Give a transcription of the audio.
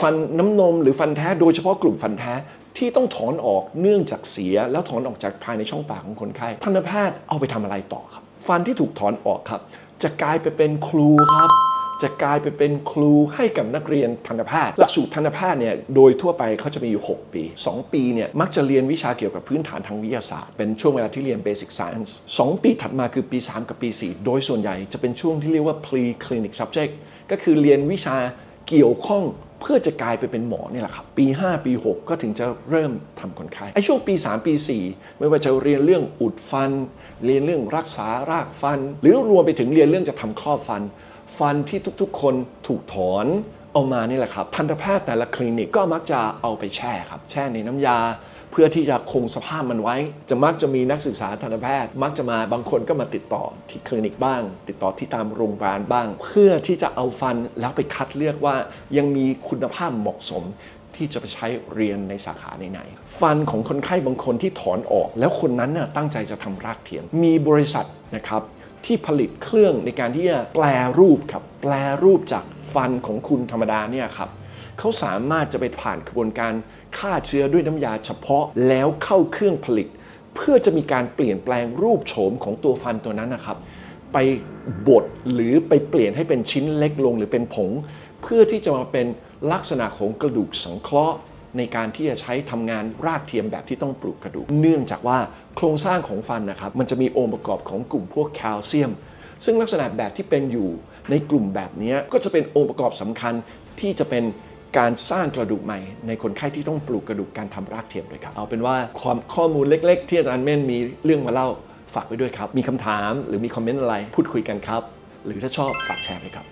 ฟันน้ำนมหรือฟันแท้โดยเฉพาะกลุ่มฟันแท้ที่ต้องถอนออกเนื่องจากเสีย แล้วถอนออกจากภายในช่องปากของคนไข้ทันตแพทย์เอาไปทำอะไรต่อครับ ฟันที่ถูกถอนออกครับ จะกลายไปเป็นครูครับจะกลายไปเป็นครูให้กับนักเรียนทันตแพทย์ หลักสูตรทันตแพทย์เนี่ยโดยทั่วไปเขาจะมีอยู่ 6 ปี 2 ปีเนี่ยมักจะเรียนวิชาเกี่ยวกับพื้นฐานทางวิทยาศาสตร์ เป็นช่วงเวลาที่เรียน Basic Science 2 ปีถัดมาคือปี 3 กับปี 4 โดยส่วนใหญ่จะเป็นช่วงที่เรียกว่า Pre-clinic Subject ก็คือเรียนวิชาเกี่ยวข้อง เพื่อจะกลายไปเป็นหมอเนี่ยแหละครับ ปี 5 ปี 6 ก็ถึงจะเริ่มทำคนไข้ไอ้ช่วงปี 3 ปี 4 ไม่ว่าจะเรียนเรื่องอุดฟัน เรียนเรื่องรักษารากฟัน หรือรวมไปถึงเรียนเรื่องจะทำครอบฟัน ฟันที่ทุกๆ คนถูกถอน เอามานี่แหละครับทันตแพทย์แต่ละคลินิกก็มักจะเอาไปแช่ครับ แช่ในน้ำยา เพื่อที่จะคงสภาพมันไว้ จะมักจะมีนักศึกษาทันตแพทย์ มักจะมาบางคนก็มาติดต่อที่คลินิกบ้าง ติดต่อที่ตามโรงพยาบาลบ้าง เพื่อที่จะเอาฟันแล้วไปคัดเลือกว่ายังมีคุณภาพเหมาะสมที่จะไปใช้เรียนในสาขาไหนๆฟันของคนไข้บางคนที่ถอนออก แล้วคนนั้นน่ะตั้งใจจะทำรากเทียม มีบริษัทนะครับ ที่ผลิตเครื่องในการที่จะแปลรูปครับแปลรูปจากฟันของคุณธรรมดาเนี่ยครับเขาสามารถจะไปผ่านกระบวนการฆ่าเชื้อด้วยน้ำยาเฉพาะแล้วเข้าเครื่องผลิต เพื่อจะมีการเปลี่ยนแปลงรูปโฉมของตัวฟันตัวนั้นนะครับ ไปบดหรือไปเปลี่ยนให้เป็นชิ้นเล็กลงหรือเป็นผง เพื่อที่จะมาเป็นลักษณะของกระดูกสังเคราะห์ ในการที่จะใช้ทำงานรากเทียมแบบที่ต้องปลูกกระดูก เนื่องจากว่าโครงสร้างของฟันนะครับมันจะมีองค์ประกอบของกลุ่มพวกแคลเซียม ซึ่งลักษณะแบบที่เป็นอยู่ในกลุ่มแบบนี้ก็จะเป็นองค์ประกอบสำคัญที่จะเป็นการสร้างกระดูกใหม่ในคนไข้ที่ต้องปลูกกระดูกการทำรากเทียมด้วยครับ เอาเป็นว่าความข้อมูลเล็ก ๆ ที่อาจารย์เม่นมีเรื่องมาเล่าฝากไว้ด้วยครับ มีคำถามหรือมีคอมเมนต์อะไรพูดคุยกันครับ หรือถ้าชอบฝากแชร์ไปครับ